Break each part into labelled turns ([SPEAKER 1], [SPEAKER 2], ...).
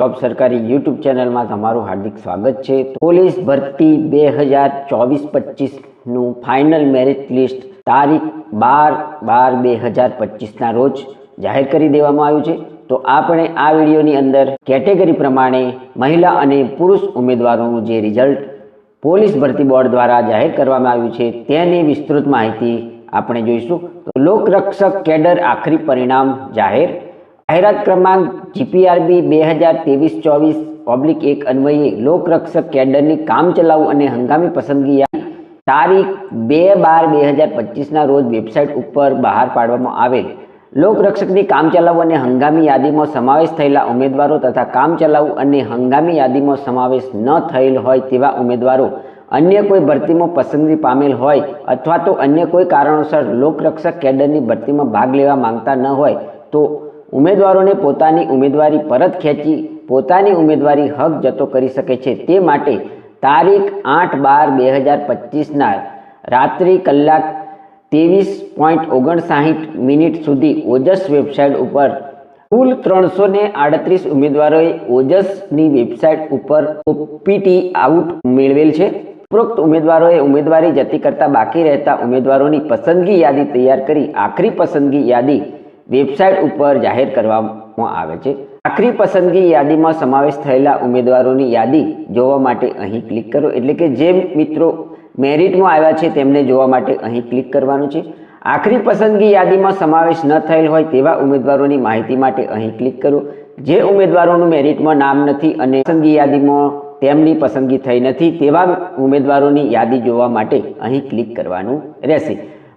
[SPEAKER 1] Job સરકારી YouTube ચેનલમાં તમારું હાર્દિક સ્વાગત છે. પોલીસ ભરતી બે હજાર ચોવીસ પચીસનું ફાઇનલ મેરિટ લિસ્ટ તારીખ બાર બાર બે હજાર પચીસના રોજ જાહેર કરી દેવામાં આવ્યું છે. તો આપણે આ વિડીયોની અંદર કેટેગરી પ્રમાણે મહિલા અને પુરુષ ઉમેદવારોનું જે રિઝલ્ટ પોલીસ ભરતી બોર્ડ દ્વારા જાહેર કરવામાં આવ્યું છે તેની વિસ્તૃત માહિતી આપણે જોઈશું. તો લોકરક્ષક કેડર આખરી પરિણામ જાહેર જાહેરાત ક્રમાંક જીપીઆરબી બે હજાર ત્રેવીસ ચોવીસ ઓબ્લિક એક અન્વયે લોકરક્ષક કેડરની કામચલાઉ અને હંગામી પસંદગી તારીખ બે બાર બે હજાર પચીસના રોજ વેબસાઇટ ઉપર બહાર પાડવામાં આવેલ. લોકરક્ષકની કામચલાઉ અને હંગામી યાદીમાં સમાવેશ થયેલા ઉમેદવારો તથા કામચલાઉ અને હંગામી યાદીમાં સમાવેશ ન થયેલ હોય તેવા ઉમેદવારો અન્ય કોઈ ભરતીમાં પસંદગી પામેલ હોય અથવા તો અન્ય કોઈ કારણોસર લોકરક્ષક કેડરની ભરતીમાં ભાગ લેવા માંગતા ન હોય તો ઉમેદવારોને પોતાની ઉમેદવારી પરત ખેંચી, પોતાની ઉમેદવારી હક જતો કરી શકે છે. તે માટે તારીખ આઠ બાર બે હજાર પચીસના રાત્રિ કલાક ત્રેવીસ પોઈન્ટ ઓગણસાહીઠ મિનિટ સુધી ઓજસ વેબસાઇટ ઉપર કુલ ત્રણસો ને આડત્રીસ ઉમેદવારોએ ઓજસની વેબસાઇટ ઉપર ઓપીટી આઉટ મેળવેલ છે. ઉપરોક્ત ઉમેદવારોએ ઉમેદવારી જતી કરતા બાકી રહેતા ઉમેદવારોની પસંદગી યાદી તૈયાર કરી, આખરી પસંદગી યાદી વેબસાઇટ ઉપર જાહેર કરવામાં આવે છે. આખરી પસંદગી યાદીમાં સમાવેશ થયેલા ઉમેદવારોની યાદી જોવા માટે અહીં ક્લિક કરો. એટલે કે જે મિત્રો મેરિટમાં આવ્યા છે, તેમને જોવા માટે અહીં ક્લિક કરવાનું છે. આખરી પસંદગી યાદીમાં સમાવેશ ન થયેલ હોય તેવા ઉમેદવારોની માહિતી માટે અહીં ક્લિક કરો. જે ઉમેદવારોનું મેરિટમાં નામ નથી અને પસંદગી યાદીમાં તેમની પસંદગી થઈ નથી, તેવા ઉમેદવારોની યાદી જોવા માટે અહીં ક્લિક કરવાનું રહેશે.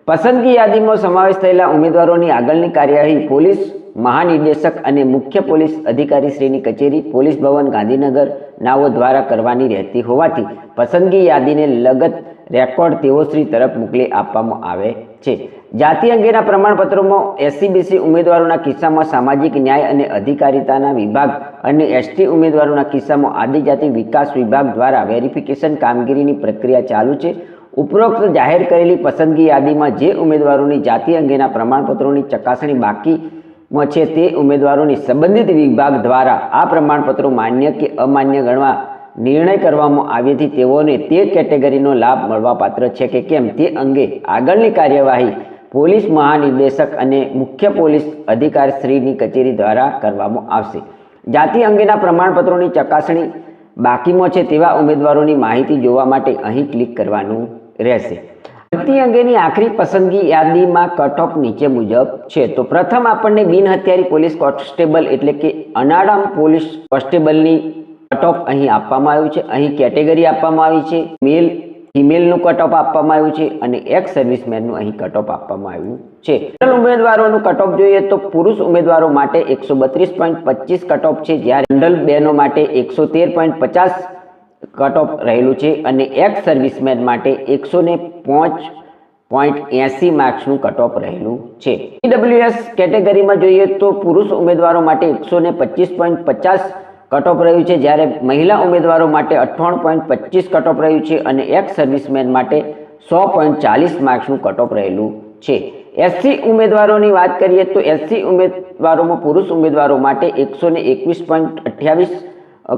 [SPEAKER 1] પસંદગી યાદીમાં સમાવેશ થયેલા ઉમેદવારોની આગળની કાર્યવાહી પોલીસ મહાનિર્દેશક અને મુખ્ય પોલીસ અધિકારી શ્રીની કચેરી, પોલીસ ભવન, ગાંધીનગર નાઓ દ્વારા કરવાની રહેતી હોવાથી પસંદગી યાદીને લગત રેકોર્ડ તેઓશ્રી તરફ મોકલી આપવામાં આવે છે. જાતિ અંગેના પ્રમાણપત્રોમાં એસસીબીસી ઉમેદવારોના કિસ્સામાં સામાજિક ન્યાય અને અધિકારિતાના વિભાગ અને એસટી ઉમેદવારોના કિસ્સામાં આદિજાતિ વિકાસ વિભાગ દ્વારા વેરિફિકેશન કામગીરીની પ્રક્રિયા ચાલુ છે. ઉપરોક્ત જાહેર કરેલી પસંદગી યાદીમાં જે ઉમેદવારોની જાતિ અંગેના પ્રમાણપત્રોની ચકાસણી બાકીમાં છે તે ઉમેદવારોની સંબંધિત વિભાગ દ્વારા આ પ્રમાણપત્રો માન્ય કે અમાન્ય ગણવા નિર્ણય કરવામાં આવ્યેથી તેઓને તે કેટેગરીનો લાભ મળવાપાત્ર છે કે કેમ? તે અંગે આગળની કાર્યવાહી પોલીસ મહાનિર્દેશક અને મુખ્ય પોલીસ અધિકારીશ્રીની કચેરી દ્વારા કરવામાં આવશે. જાતિ અંગેના પ્રમાણપત્રોની ચકાસણી બાકીમાં છે તેવા ઉમેદવારોની માહિતી જોવા માટે અહીં ક્લિક કરવાનું રહેશે. ભરતી અંગેની આખરી પસંદગી યાદીમાં કટ ઓફ નીચે મુજબ છે. તો પ્રથમ આપણને બિનહથિયારી પોલીસ કોન્સ્ટેબલ એટલે કે અનાડામ પોલીસ કોન્સ્ટેબલની કટ અહીં આપવામાં આવ્યું છે. અહીં કેટેગરી આપવામાં આવી છે. મેલ, ફિમેલનું કટ આપવામાં આવ્યું છે અને એક્સ સર્વિસમેનનું અહીં કટ આપવામાં આવ્યું છે. જનરલ ઉમેદવારોનું કટ જોઈએ તો પુરુષ ઉમેદવારો માટે એકસો બત્રીસ પોઈન્ટ પચીસ કટ છે. જ્યારે જનરલ બહેનો માટે એકસો તેર પોઈન્ટ પચાસ કટ ઓફ રહેલું છે અને એક્સ સર્વિસમેન માટે એકસો ને પાંચ પોઈન્ટ એંસી માર્ક્સનું કટ ઓફ રહેલું છે. ઈડબ્લ્યુએસ કેટેગરીમાં જોઈએ તો પુરુષ ઉમેદવારો માટે એકસો ને પચીસ પોઈન્ટ પચાસ કટ ઓફ રહ્યું છે, જ્યારે મહિલા ઉમેદવારો માટે અઠ્ઠાણું પોઈન્ટ પચીસ કટ ઓફ રહ્યું છે અને એક્સ સર્વિસમેન માટે સો પોઈન્ટ ચાલીસ માર્ક્સનું કટ ઓફ રહેલું છે. એસસી ઉમેદવારોની વાત કરીએ તો એસસી ઉમેદવારોમાં પુરુષ ઉમેદવારો માટે એકસો ને એકવીસ પોઈન્ટ અઠ્યાવીસ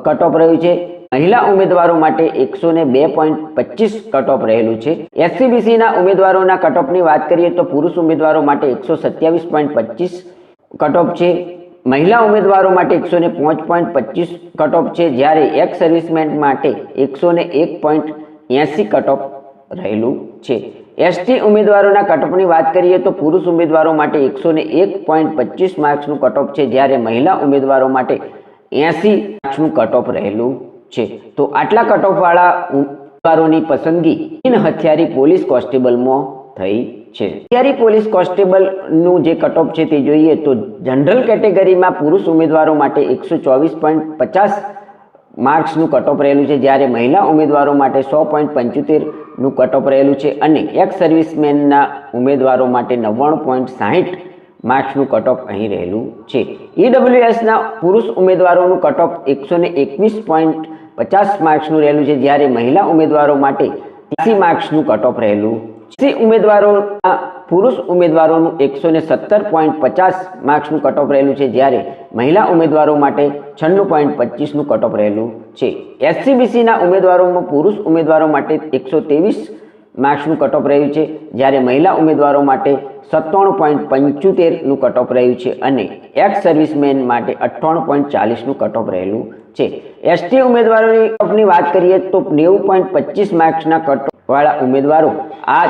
[SPEAKER 1] કટ ઓફ રહ્યું છે. મહિલા ઉમેદવારો માટે એકસો ને બે પોઈન્ટ પચીસ કટ રહેલું છે. એસસીબીસીના ઉમેદવારોના કટ વાત કરીએ તો પુરુષ ઉમેદવારો માટે એકસો સત્યાવીસ પોઈન્ટ પચીસ કટ છે. મહિલા ઉમેદવારો માટે એકસો ને પાંચ પોઈન્ટ પચીસ કટ છે. જ્યારે એક્સ સર્વિસમેન માટે એકસો ને એક પોઈન્ટ એંસી કટ રહેલું છે. એસટી ઉમેદવારોના કટઓફની વાત કરીએ તો પુરુષ ઉમેદવારો માટે એકસો ને એક પોઈન્ટ પચીસ માર્ક્સનું કટઓફ છે. જ્યારે મહિલા ઉમેદવારો માટે એંસી માર્ક્સનું કટઓફ રહેલું છે. તો આટલા કટઓફવાળા ઉમેદવારોની પસંદગી બિન હથિયારી પોલીસ કોન્સ્ટેબલમાં થઈ છે. હથિયારી પોલીસ કોન્સ્ટેબલનું જે કટઓફ છે તે જોઈએ તો જનરલ કેટેગરીમાં પુરુષ ઉમેદવારો માટે એકસો ચોવીસ પોઈન્ટ પચાસ માર્ક્સનું કટઓફ રહેલું છે. જ્યારે મહિલા ઉમેદવારો માટે સો પોઈન્ટ પંચોતેરનું કટઓફ રહેલું છે અને એક્સ સર્વિસમેનના ઉમેદવારો માટે નવ્વાણું પોઈન્ટ સાહીઠ માર્ક્સનું કટઓફ અહીં રહેલું છે. ઈડબ્લ્યુએસના પુરુષ ઉમેદવારોનું કટઓફ એકસો ને એકવીસ પોઈન્ટ પચાસ માર્ક્સનું રહેલું છે જ્યારે મહિલા ઉમેદવારો માટે ત્યાસી માર્ક્સનું કટઓફ રહેલું. છે ઉમેદવારો પુરુષ ઉમેદવારોનું એકસો ને સત્તર પોઈન્ટ પચાસ માર્ક્સનું કટ રહેલું છે જ્યારે મહિલા ઉમેદવારો માટે છન્નું પોઈન્ટ પચીસનું કટ રહેલું છે. એસસીબીસીના ઉમેદવારોમાં પુરુષ ઉમેદવારો માટે એકસો ત્રેવીસ માર્ક્સનું કટઓફ રહ્યું છે. જ્યારે મહિલા ઉમેદવારો માટે સત્તાણું પોઈન્ટ પંચોતેરનું કટઓફ રહ્યું છે અને એક્સ સર્વિસમેન માટે અઠ્ઠાણું પોઈન્ટ ચાલીસનું કટઓફ રહેલું છે. એસટી ઉમેદવારોની કટઓફની વાત કરીએ તો નેવું પોઈન્ટ પચીસ માર્ક્સના કટઓફવાળા વાળા ઉમેદવારો આ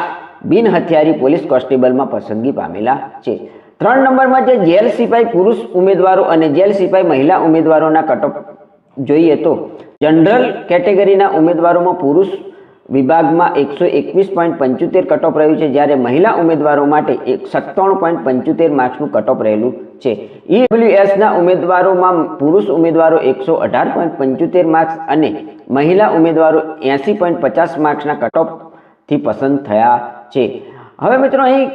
[SPEAKER 1] બિન હથિયારી પોલીસ કોન્સ્ટેબલમાં પસંદગી પામેલા છે. ત્રણ નંબરમાં જે જેલ સિપાઈ પુરુષ ઉમેદવારો અને જેલ સિપાઈ મહિલા ઉમેદવારોના કટઓફ જોઈએ તો જનરલ કેટેગરીના ઉમેદવારોમાં પુરુષ વિભાગમાં એકસો એકવીસ પોઈન્ટ પંચોતેર કટઓફ રહ્યું છે, જ્યારે મહિલા ઉમેદવારો માટે એક સત્તાણું પોઈન્ટ પંચોતેર માર્ક્સનું કટઓફ રહેલું છે. ઈડબ્લ્યુએસના ઉમેદવારોમાં પુરુષ ઉમેદવારો એકસો અઢાર પોઈન્ટ પંચોતેર માર્ક્સ અને મહિલા ઉમેદવારો એંસી પોઈન્ટ પચાસ માર્ક્સના કટઓફથી પસંદ થયા છે. હવે મિત્રો અહીં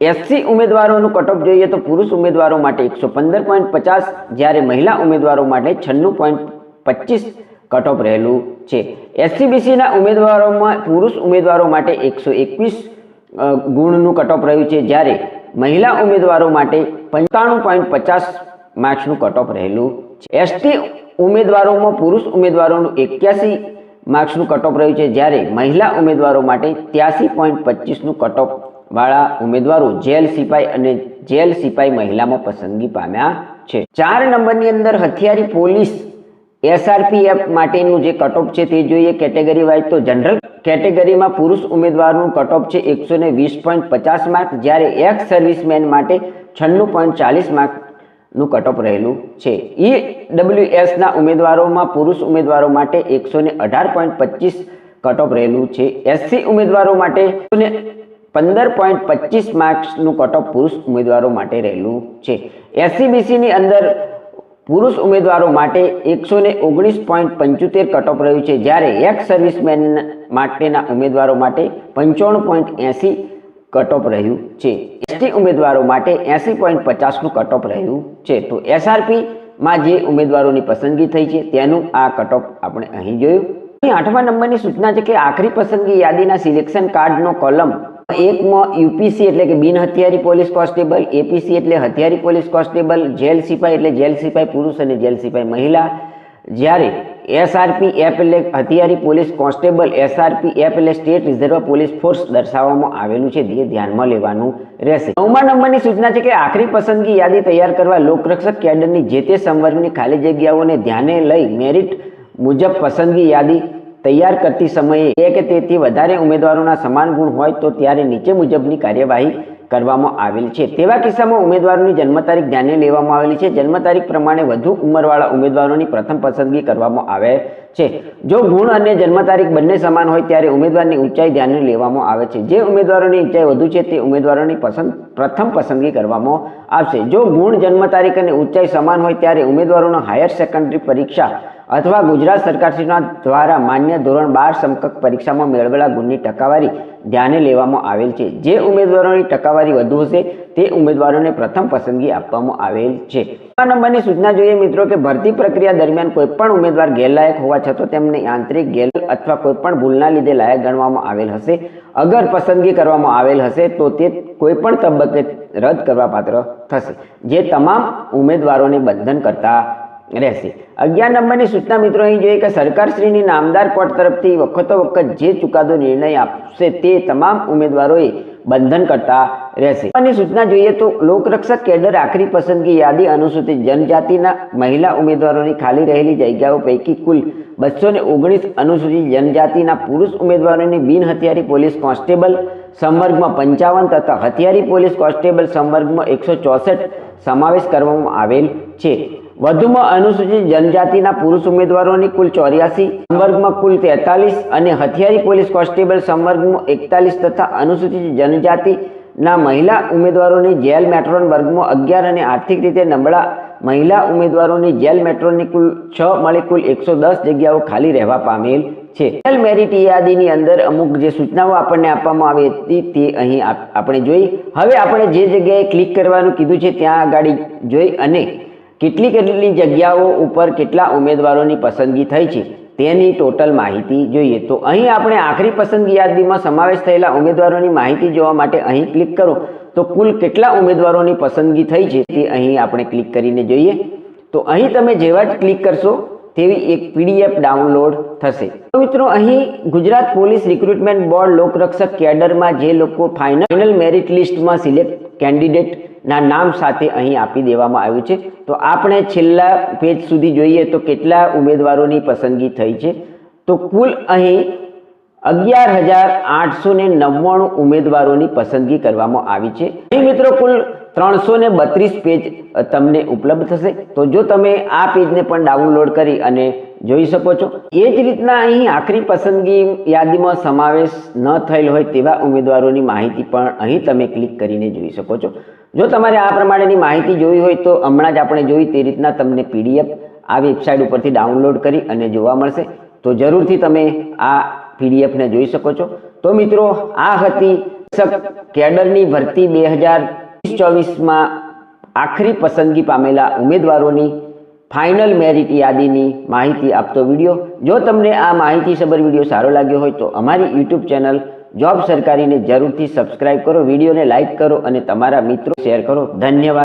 [SPEAKER 1] એસસી ઉમેદવારોનું કટઓફ જોઈએ તો પુરુષ ઉમેદવારો માટે એકસો પંદર પોઈન્ટ પચાસ, જ્યારે મહિલા ઉમેદવારો માટે છન્નું પોઈન્ટ પચીસ કટઓફ રહેલું છે. એસસીબીસીના ઉમેદવારોમાં પુરુષ ઉમેદવારો માટે એકસો એકવીસ ગુણનું કટઓફ રહ્યું છે. જ્યારે મહિલા ઉમેદવારો માટે પંચાણું પોઈન્ટ પચાસ માર્ક્સનું કટઓફ રહેલું છે. એસટી ઉમેદવારોમાં પુરુષ ઉમેદવારોનું એક્યાસી માર્ક્સનું કટઓફ રહ્યું છે. જ્યારે મહિલા ઉમેદવારો માટે ત્યાસી પોઈન્ટ પચીસનું વાળા ઉમેદવારો જેલ સિપાઈ અને જેલ સિપાઈ મહિલામાં પસંદગી પામ્યા છે. ચાર નંબરની અંદર હથિયારી પોલીસ એસઆરપીએફ માટેનું જે કટઓફ છે તે જોઈએ કેટેગરી વાઇઝ તો જનરલ કેટેગરીમાં પુરુષ ઉમેદવારનું કટઓફ છે એકસો ને વીસ પોઈન્ટ પચાસ માર્ક જ્યારે એક્સ સર્વિસમેન માટે છન્નું પોઈન્ટ ચાલીસ માર્કનું કટઓફ રહેલું છે. ઈ ડબલ્યુએસના ઉમેદવારોમાં પુરુષ ઉમેદવારો માટે એકસો ને અઢાર પોઈન્ટ પચીસ કટઓફ રહેલું છે. એસસી ઉમેદવારો માટે પંદર પોઈન્ટ પચીસ માર્ક્સનું કટઓફ પુરુષ ઉમેદવારો માટે રહેલું છે. એસસીબીસીની અંદર પુરુષ ઉમેદવારો માટે એકસો ને ઓગણીસ પોઈન્ટ પંચોતેર કટઓફ રહ્યું છે. જ્યારે એક્સ સર્વિસમેન માટેના ઉમેદવારો માટે પંચાણું પોઈન્ટ એંસી કટઓફ રહ્યું છે. એસટી ઉમેદવારો માટે એંસી પોઈન્ટ પચાસનું કટઓફ રહ્યું છે. તો એસઆરપીમાં જે ઉમેદવારોની પસંદગી થઈ છે, તેનું આ કટઓફ આપણે અહીં જોયું. આઠમા નંબરની સૂચના છે કે આખરી પસંદગી યાદીના સિલેક્શન કાર્ડનો કોલમ એકમાં યુપીસી એટલે કે બિન હથિયારી પોલીસ કોન્સ્ટેબલ, એપીસી એટલે હથિયારી પોલીસ કોન્સ્ટેબલ, જેલ સિપાઈ એટલે જેલ સિપાઈ પુરુષ અને જેલ સિપાઈ મહિલા. જ્યારે એસઆરપી એફ એટલે હથિયારી પોલીસ કોન્સ્ટેબલ એસઆરપી એફ એટલે સ્ટેટ રિઝર્વ પોલીસ ફોર્સ દર્શાવવામાં આવેલું છે. જે ધ્યાનમાં લેવાનું રહેશે. નવમા નંબરની સૂચના છે કે આખરી પસંદગી યાદી તૈયાર કરવા લોકરક્ષક કેડરની જે તે સંવર્ગની ખાલી જગ્યાઓને ધ્યાને લઈ મેરિટ મુજબ પસંદગી યાદી તૈયાર કરતી સમયે બે કે તેથી વધારે ઉમેદવારોના સમાન ગુણ હોય તો ત્યારે નીચે મુજબની કાર્યવાહી કરવામાં આવેલ છે. તેવા કિસ્સામાં ઉમેદવારોની જન્મ તારીખ ધ્યાને લેવામાં આવેલી છે. જન્મ તારીખ પ્રમાણે વધુ ઉંમરવાળા ઉમેદવારોની પ્રથમ પસંદગી કરવામાં આવે છે. જો ગુણ અને જન્મ તારીખ બંને સમાન હોય ત્યારે ઉમેદવારની ઊંચાઈ ધ્યાને લેવામાં આવે છે. જે ઉમેદવારોની ઊંચાઈ વધુ છે તે ઉમેદવારોની પસંદ, પ્રથમ પસંદગી કરવામાં આવશે. જો ગુણ જન્મ તારીખ અને ઊંચાઈ સમાન હોય ત્યારે ઉમેદવારોનો હાયર સેકન્ડરી પરીક્ષા અથવા ગુજરાત સરકારશ્રીના દ્વારા માન્ય ધોરણ બાર સમકક્ષ પરીક્ષામાં મેળવેલા ગુણની ટકાવારી ધ્યાને લેવામાં આવેલ છે. જે ઉમેદવારોની ટકાવારી વધુ હશે, તે ઉમેદવારોને પ્રથમ પસંદગી આપવામાં આવેલ છે. આ નંબરની સૂચના જોઈએ મિત્રો કે ભરતી પ્રક્રિયા દરમિયાન કોઈપણ ઉમેદવાર ગેરલાયક હોવા છતાં તેમને આંતરિક ગેર અથવા કોઈપણ ભૂલના લીધે લાયક ગણવામાં આવેલ હશે. અગર પસંદગી કરવામાં આવેલ હશે, તો તે કોઈપણ તબક્કે રદ કરવા પાત્ર થશે. જે તમામ ઉમેદવારોને બંધન કરતા રહેશે. અગિયાર નંબરની સૂચના મિત્રો, અહીં જોઈએ કે સરકારશ્રીની નામદાર કોર્ટ તરફથી વખતો વખત જે ચુકાદો નિર્ણય આપશે તે તમામ ઉમેદવારોએ બંધન કરતા રહેશે. અને સૂચના જોઈએ તો, લોકરક્ષક કેડર આખરી પસંદગી યાદી અનુસૂચિત જનજાતિના મહિલા ઉમેદવારોની ખાલી રહેલી જગ્યાઓ પૈકી કુલ બસો ને ઓગણીસ અનુસૂચિત જનજાતિના પુરુષ ઉમેદવારોની બિન હથિયારી પોલીસ કોન્સ્ટેબલ સંવર્ગમાં પંચાવન તથા હથિયારી પોલીસ કોન્સ્ટેબલ સંવર્ગમાં એકસો ચોસઠ સમાવેશ કરવામાં આવેલ છે. વધુમાં અનુસૂચિત જનજાતિના પુરુષ ઉમેદવારોની કુલ ચોર્યાસી, સંવર્ગમાં કુલ તેતાલીસ અને હથિયારી પોલીસ કોન્સ્ટેબલ સંવર્ગમાં એકતાલીસ તથા અનુસૂચિત જનજાતિના મહિલા ઉમેદવારોની જેલ મેટ્રોન વર્ગમાં અગિયાર અને આર્થિક રીતે નબળા મહિલા ઉમેદવારોની જેલ મેટ્રોનની કુલ છ મળી કુલ એકસો દસ જગ્યાઓ ખાલી રહેવા પામેલ છે. જેલ મેરિટ યાદીની અંદર અમુક જે સૂચનાઓ આપણને આપવામાં આવી હતી તે અહીં આપણે જોઈ. હવે આપણે જે જગ્યાએ ક્લિક કરવાનું કીધું છે ત્યાં આગળ જોઈ અને કેટલી કેટલી જગ્યાઓ ઉપર કેટલા ઉમેદવારોની પસંદગી થઈ છે તેની ટોટલ માહિતી જોઈએ તો અહીં આપણે આખરી પસંદગી યાદીમાં સમાવેશ થયેલા ઉમેદવારોની માહિતી જોવા માટે અહીં ક્લિક કરો. તો કુલ કેટલા ઉમેદવારોની પસંદગી થઈ છે તે અહીં આપણે ક્લિક કરીને જોઈએ. તો અહીં તમે જેવા જ ક્લિક કરશો તેવી એક પીડીએફ ડાઉનલોડ થશે. મિત્રો, અહીં ગુજરાત પોલીસ રિક્રુટમેન્ટ બોર્ડ લોકરક્ષક કેડરમાં જે લોકો ફાઇનલ મેરિટ લિસ્ટમાં સિલેક્ટ કેન્ડિડેટના નામ સાથે અહીં આપી દેવામાં આવ્યું છે. તો આપણે છેલ્લા પેજ સુધી જોઈએ તો કેટલા ઉમેદવારોની પસંદગી થઈ છે. તો કુલ અહીં અગિયાર હજાર આઠસો ને નવ્વાણું ઉમેદવારોની પસંદગી કરવામાં આવી છે. અહીં મિત્રો કુલ ત્રણસો ને બત્રીસ પેજ તમને ઉપલબ્ધ થશે. તો જો તમે આ પેજને પણ ડાઉનલોડ કરી અને જોઈ શકો છો. એ જ રીતના અહીં આખરી પસંદગી યાદીમાં સમાવેશ ન થયેલ હોય તેવા ઉમેદવારોની માહિતી પણ અહીં તમે ક્લિક કરીને જોઈ શકો છો. જો તમારે આ પ્રમાણેની માહિતી જોઈ હોય તો હમણાં જ આપણે જોઈ તે રીતના તમને પીડીએફ આ વેબસાઇટ ઉપરથી ડાઉનલોડ કરી અને જોવા મળશે. તો જરૂરથી તમે આ પીડીએફને જોઈ શકો છો. તો મિત્રો, આ હતી કેડરની ભરતી બે હજાર ચોવીસમાં આખરી પસંદગી પામેલા ઉમેદવારોની ફાઇનલ મેરિટ યાદીની માહિતી આપતો વીડિયો. જો તમને આ માહિતી સબર વીડિયો સારો લાગ્યો હોય તો અમારી યુટ્યુબ ચેનલ જોબ સરકારીને જરૂરથી સબસ્ક્રાઇબ કરો, વિડીયોને લાઇક કરો અને તમારા મિત્રો શેર કરો. ધન્યવાદ.